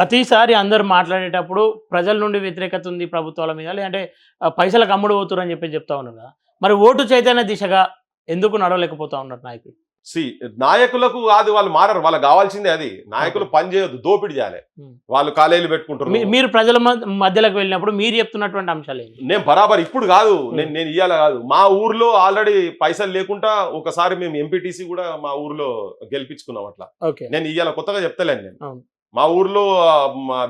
ప్రతిసారి అందరు మాట్లాడేటప్పుడు ప్రజల నుండి వ్యతిరేకత ఉంది ప్రభుత్వాల మీద లేదంటే పైసలకు అమ్ముడు పోతున్నారు అని చెప్పి చెప్తా ఉన్నారు కదా. మరి ఓటు చైతన్య దిశగా ఎందుకు నడవలేకపోతా ఉన్నారు నాయకులు? సి నాయకులకు కాదు వాళ్ళు మారరు. వాళ్ళకి కావాల్సిందే అది. నాయకులు పని చేయొద్దు దోపిడీ చేయాలి. వాళ్ళు కాలేజీలు పెట్టుకుంటారు మీరు ప్రజల మధ్య- మధ్యలోకి వెళ్ళినప్పుడు మీరు చెప్తున్నటువంటి అంశాలు నేను బరాబర్ ఇప్పుడు కాదు. నేను నేను ఇయ్యాల కాదు. మా ఊర్లో ఆల్రెడీ పైసలు లేకుండా ఒకసారి మేము ఎంపీటీసీ కూడా మా ఊర్లో గెలిపించుకున్నాం అట్లా. నేను ఇయ్యాల కొత్తగా చెప్తలేను నేను. మా ఊర్లో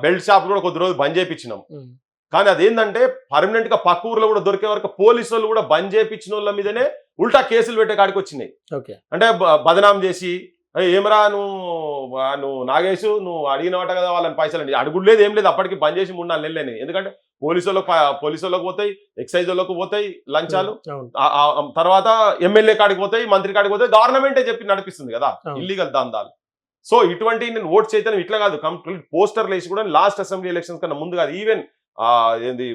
బెల్ట్ షాప్ కూడా కొద్ది రోజు బంద్ చేయించినాం. కానీ అదేంటంటే పర్మనెంట్గా పక్క ఊర్లో కూడా దొరికే వరకు పోలీసు వాళ్ళు కూడా బంద్ చేయించిన వాళ్ళ మీదనే ఉల్టా కేసులు పెట్టే కాడికి వచ్చినాయి. అంటే బదనాం చేసి "ఏయ్, ఏమరా నువ్వు నువ్వు నాగేష్ నువ్వు అడిగినవాట కదా వాళ్ళని పైసలు అండి అడుగుడు లేదు ఏం లేదు. అప్పటికి బంద్ చేసి మూడు నాలుగు నెలలేని ఎందుకంటే పోలీసు వాళ్ళకి పోలీసు వాళ్ళకి పోతాయి ఎక్సైజ్ వాళ్ళకి పోతాయి లంచాలు తర్వాత ఎమ్మెల్యే కాడికి పోతాయి మంత్రి కాడికి పోతాయి గవర్నమెంటే చెప్పి నడిపిస్తుంది కదా. ఇల్లీగల్ దందాలు. సో ఇటువంటి నేను ఓట్ చైతన్యం ఇట్లా కాదు. కంప్లీట్ పోస్టర్లు వేసి కూడా లాస్ట్ అసెంబ్లీ ఎలక్షన్స్ కన్నా ముందు కాదు. ఈవెన్ ఏంది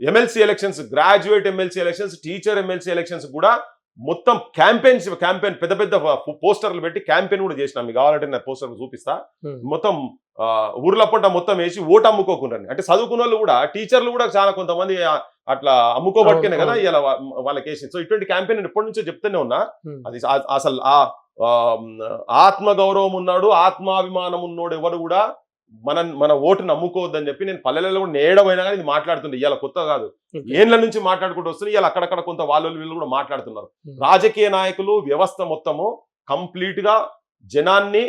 MLC elections graduate MLC elections teacher MLC elections కూడా మొత్తం క్యాంపెయిన్స్ క్యాంపెయిన్ పెద్ద పెద్ద పోస్టర్లు పెట్టి క్యాంపెయిన్ కూడా చేసినా. మీకు కావాలంటే నేను పోస్టర్లు చూపిస్తా. ఉమ్. మొత్తం ఆ, ఊర్ల పంట మొత్తం వేసి ఓటు అమ్ముకోకుండా అంటే చదువుకున్న వాళ్ళు కూడా టీచర్లు కూడా చాలా కొంతమంది అట్లా అమ్ముకోబట్టుకునే కదా. ఇలా వాళ్ళకి వేసి సో ఇటువంటి క్యాంపెయిన్ ఎప్పటి నుంచో చెప్తూనే ఉన్నా. ఉమ్. అది అసలు ఆ ఆ, ఆత్మ గౌరవం ఉన్నాడు ఆత్మాభిమానం ఉన్నాడు ఎవరు కూడా మన మన ఓటు నమ్ముకోవద్దని చెప్పి నేను పల్లెలలో కూడా నేడమైనా కానీ ఇది మాట్లాడుతుండే ఇవాళ కొత్త కాదు. ఏండ్ల నుంచి మాట్లాడుకుంటూ వస్తుంది ఇవాళ అక్కడక్కడ కొంత వాళ్ళు వీళ్ళు కూడా మాట్లాడుతున్నారు. రాజకీయ నాయకులు వ్యవస్థ మొత్తము కంప్లీట్గా జనాన్ని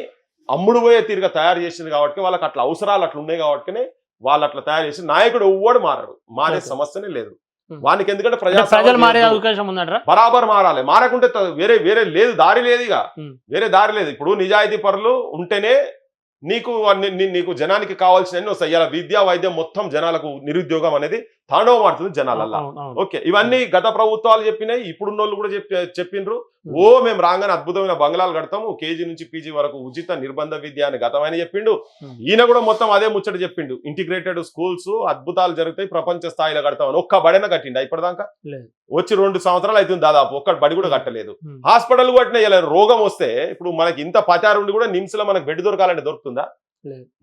అమ్ముడు పోయే తీరుగా తయారు చేసింది కాబట్టి వాళ్ళకి అట్లా అవసరాలు అట్లా ఉన్నాయి కాబట్టి వాళ్ళు అట్లా తయారు చేసి నాయకుడు ఎవ్వడు మారడు మారే. సమస్యనే లేదు. వానికి ఎందుకంటే ప్రజలు మారే అవకాశం ఉందంటారా? బరాబర్ మారాలి. మారకుంటే వేరే వేరే లేదు దారి లేదు ఇక. వేరే దారి లేదు. ఇప్పుడు నిజాయితీ పరులు ఉంటేనే నీకు నీకు జనానికి కావాల్సిన వస్తాయి. ఇలా విద్యా వైద్యం మొత్తం జనాలకు నిరుద్యోగం అనేది తాండవం ఆడుతుంది జనాలల్లా. ఓకే ఇవన్నీ గత ప్రభుత్వాలు చెప్పినాయి ఇప్పుడున్న వాళ్ళు కూడా చెప్పి చెప్పిండ్రు ఓ మేము రాగానే అద్భుతమైన బంగ్లాలు కడతాము కేజీ నుంచి పీజీ వరకు ఉచిత నిర్బంధ విద్య అని గతమైన చెప్పిండు. ఈయన కూడా మొత్తం అదే ముచ్చట చెప్పిండు ఇంటిగ్రేటెడ్ స్కూల్స్ అద్భుతాలు జరుగుతాయి ప్రపంచ స్థాయిలో కడతామని ఒక్క బడిన కట్టిండు ఇప్పటిదాకా. వచ్చి రెండు సంవత్సరాలు అవుతుంది దాదాపు ఒక్క బడి కూడా కట్టలేదు. హాస్పిటల్ కట్టిన ఇలా రోగం వస్తే ఇప్పుడు మనకి ఇంత పచారుండి కూడా నిమ్స్లో మనకు బెడ్ దొరకాలంటే దొరుకుతుందా.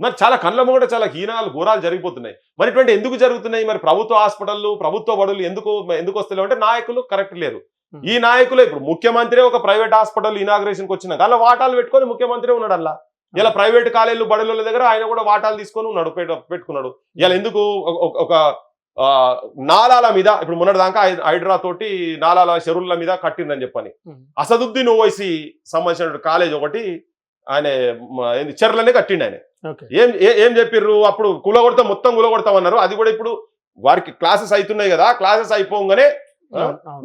మరి చాలా కళ్ళ కూడా చాలా హీనాలు ఘోరాలు జరిగిపోతున్నాయి. మరి ఇటువంటి ఎందుకు జరుగుతున్నాయి? మరి ప్రభుత్వ హాస్పిటల్ ప్రభుత్వ బడులు ఎందుకు ఎందుకు వస్తలేవు? అంటే నాయకులు కరెక్ట్ లేరు. ఈ నాయకులు ఇప్పుడు ముఖ్యమంత్రి ఒక ప్రైవేట్ హాస్పిటల్ ఇనాగ్రేషన్కి వచ్చినాక అలా వాటాలు పెట్టుకొని ముఖ్యమంత్రి ఉన్నాడు అలా ఇలా ప్రైవేట్ కాలేజీలు బడుల దగ్గర ఆయన కూడా వాటాలు తీసుకొని ఉన్నాడు పెట్టు- పెట్టుకున్నాడు. ఇలా ఎందుకు ఒక- నాలాల మీద ఇప్పుడు మొన్నటి దాకా హై- హైడ్రా తోటి నాలాల చెరువుల మీద కట్టిందని చెప్పని. అసదుద్దీన్ ఓవైసీ సంబంధించిన కాలేజ్ ఒకటి ఆయన చెర్లనే కట్టిండు ఆయన. ఏం ఏ- ఏం చెప్పిర్రు? అప్పుడు కులగొడతాం మొత్తం కులగొడతామన్నారు. అది కూడా ఇప్పుడు వారికి క్లాసెస్ అవుతున్నాయి కదా క్లాసెస్ అయిపోగానే.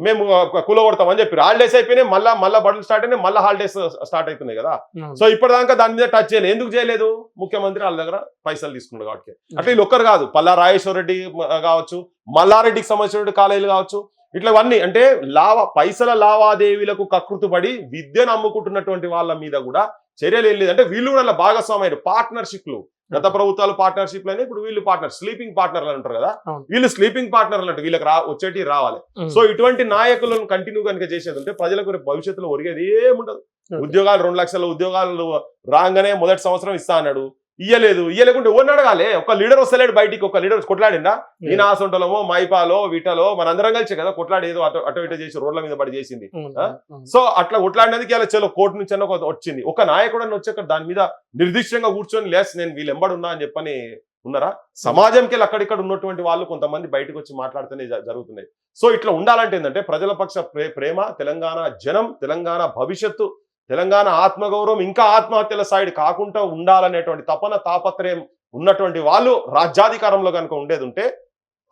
మేము కులగొడతామని చెప్పారు హాలిడేస్ అయిపోయినాయి మళ్ళా మళ్ళా బడులు స్టార్ట్ అయినాయి మళ్ళీ హాలిడేస్ స్టార్ట్ అవుతున్నాయి కదా. సో ఇప్పటిదాకా దాని మీద టచ్ చేయలేదు ఎందుకు చేయలేదు? ముఖ్యమంత్రి వాళ్ళ దగ్గర పైసలు తీసుకున్నాడు కాబట్టి. అట్లా వీళ్ళు ఒక్కరు కాదు. పల్లా రాజేశ్వర రెడ్డి కావచ్చు మల్లారెడ్డికి సంబంధించిన కాలేజీలు కావచ్చు ఇట్లా ఇవన్నీ అంటే లావా పైసల లావాదేవీలకు కకృతుపడి విద్యను అమ్ముకుంటున్నటువంటి వాళ్ళ మీద కూడా చర్యలు ఏం లేదు అంటే వీళ్ళు కూడా అలా భాగస్వామ్యం పార్ట్నర్షిప్లు గత ప్రభుత్వాలు పార్ట్నర్షిప్ అయినా ఇప్పుడు వీళ్ళు పార్ట్నర్ స్లీపింగ్ పార్ట్నర్లు అంటారు కదా. వీళ్ళు స్లీపింగ్ పార్ట్నర్లు అంటే వీళ్ళకి రా వచ్చేటి రావాలి. సో ఇటువంటి నాయకులను కంటిన్యూ కనుక చేసేది ఉంటే ప్రజలకు భవిష్యత్తులో ఒరిగేది ఏముండదు. ఉద్యోగాలు రెండు లక్షల ఉద్యోగాలు రాగానే మొదటి సంవత్సరం ఇస్తా అన్నాడు ఇయ్యలేదు. ఇయ్యలేకుంటే ఎవరిని అడగాలి? ఒక లీడర్ వస్తలేడు బయటికి. ఒక లీడర్ కొట్లాడిందా ఈ నాసంటలమో మైపాలో వీటలో మనందరం కలిసి కదా? కొట్లాడి ఏదో అటు అటు ఇటు చేసి రోడ్ల మీద పడి చేసింది. ఆ? అవును. సో అట్లా కొట్లాడినందుకు ఇలా చలో కోర్టు నుంచి వచ్చింది. ఒక నాయకుడు అని వచ్చి అక్కడ దాని మీద నిర్దిష్టంగా కూర్చొని లేస్ నేను వీళ్ళు ఎంబడున్నా అని చెప్పని ఉన్నారా? సమాజంకి వెళ్ళి అక్కడిక్కడ ఉన్నటువంటి వాళ్ళు కొంతమంది బయటకు వచ్చి మాట్లాడుతూనే జరుగుతున్నాయి. సో ఇట్లా ఉండాలంటే ఏంటంటే ప్రజల పక్ష ప్రే- ప్రేమ తెలంగాణ జనం తెలంగాణ భవిష్యత్తు తెలంగాణ ఆత్మగౌరవం ఇంకా ఆత్మహత్యల సైడ్ కాకుండా ఉండాలనేటువంటి తపన తాపత్రయం ఉన్నటువంటి వాళ్ళు రాజ్యాధికారంలో కనుక ఉండేది ఉంటే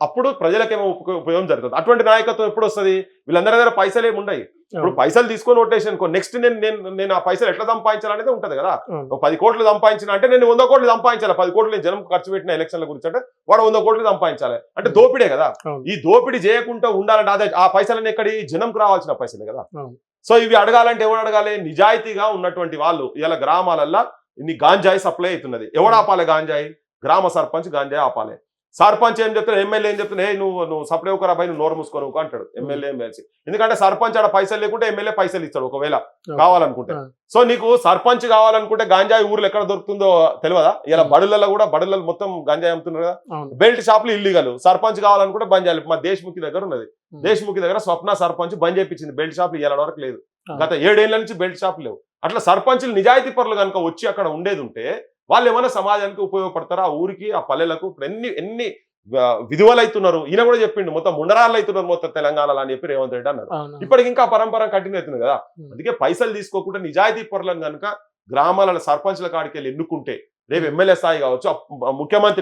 అప్పుడు ప్రజలకేమో ఉప- ఉపయోగం జరుగుతుంది. అటువంటి నాయకత్వం ఎప్పుడు వస్తుంది? వీళ్ళందరి దగ్గర పైసలు ఏమి ఉండయి. ఇప్పుడు. పైసలు తీసుకొని ఓటేసి అనుకో నెక్స్ట్ నేను నేను నేను ఆ పైసలు ఎట్లా సంపాదించాలనేది ఉంటది కదా. ఒక పది కోట్లు సంపాదించిన అంటే నేను వంద కోట్లు సంపాదించాలి. పది కోట్లు నేను జనం ఖర్చు పెట్టిన ఎలక్షన్ల గురించి అంటే వాడు వంద కోట్లు సంపాదించాలి. అంటే దోపిడే కదా. ఈ దోపిడీ చేయకుండా ఉండాలంటే అదే ఆ పైసలన్నీ ఎక్కడి? జనంకు రావాల్సిన పైసలే కదా. సో ఇవి అడగాలంటే ఎవరు అడగాలి? నిజాయితీగా ఉన్నటువంటి వాళ్ళు. ఇలా గ్రామాలల్లో ఇన్ని గాంజాయి సప్లై అవుతున్నది. ఎవడు ఆపాలి గాంజాయి? గ్రామ సర్పంచ్ గాంజాయి ఆపాలి. సర్పంచ్ ఏం చెప్తాడు ఎమ్మెల్యే ఏం చెప్తాడు ఏ నువ్వు నువ్వు సప్లై ఒక రాబాయి నువ్వు నోరు మూసుకో నువ్వు అంటాడు ఎమ్మెల్యే ఎమ్మెల్సీ. ఎందుకంటే సర్పంచ్ ఆడ పైసలు లేకుంటే ఎమ్మెల్యే పైసలు ఇస్తాడు ఒకవేళ కావాలనుకుంటే. ఆ. సో నీకు సర్పంచ్ కావాలనుకుంటే గాంజాయి ఊర్లో ఎక్కడ దొరుకుతుందో తెలియదా ఇలా బడులలో కూడా బడులలో మొత్తం గంజాయి అమ్ముతున్నారు కదా? బెల్ట్ షాపులు ఇల్లీగల్. సర్పంచ్ కావాలనుకుంటే బంద్ చేయాలి మా దేశ్ముఖి దగ్గర ఉన్నది. దేశ్ముఖి దగ్గర స్వప్న సర్పంచ్ బంద్ చేయించింది బెల్ట్ షాపులు ఇవాళ వరకు లేదు. గత ఏడేళ్ళ నుంచి బెల్ట్ షాపులు లేవు. అట్లా సర్పంచులు నిజాయితీ పరులు కనుక వచ్చి అక్కడ ఉండేది ఉంటే వాళ్ళు ఏమైనా సమాజానికి ఉపయోగపడతారా? ఆ ఊరికి ఆ పల్లెలకు? ఇప్పుడు ఎన్ని ఎన్ని విధువలు అవుతున్నారు ఈయన కూడా చెప్పిండు మొత్తం ముండరాళ్ళు అవుతున్నారు మొత్తం తెలంగాణలో అని చెప్పి రేవంత్ రెడ్డి అన్నారు. ఇప్పటికి ఇంకా పరంపర కంటిన్యూ అవుతుంది కదా. అందుకే పైసలు తీసుకోకుండా నిజాయితీ పరులను కనుక గ్రామాల సర్పంచ్ల కాడికి వెళ్ళి ఎన్నుకుంటే రేపు ఎమ్మెల్యే స్థాయి కావచ్చు ముఖ్యమంత్రి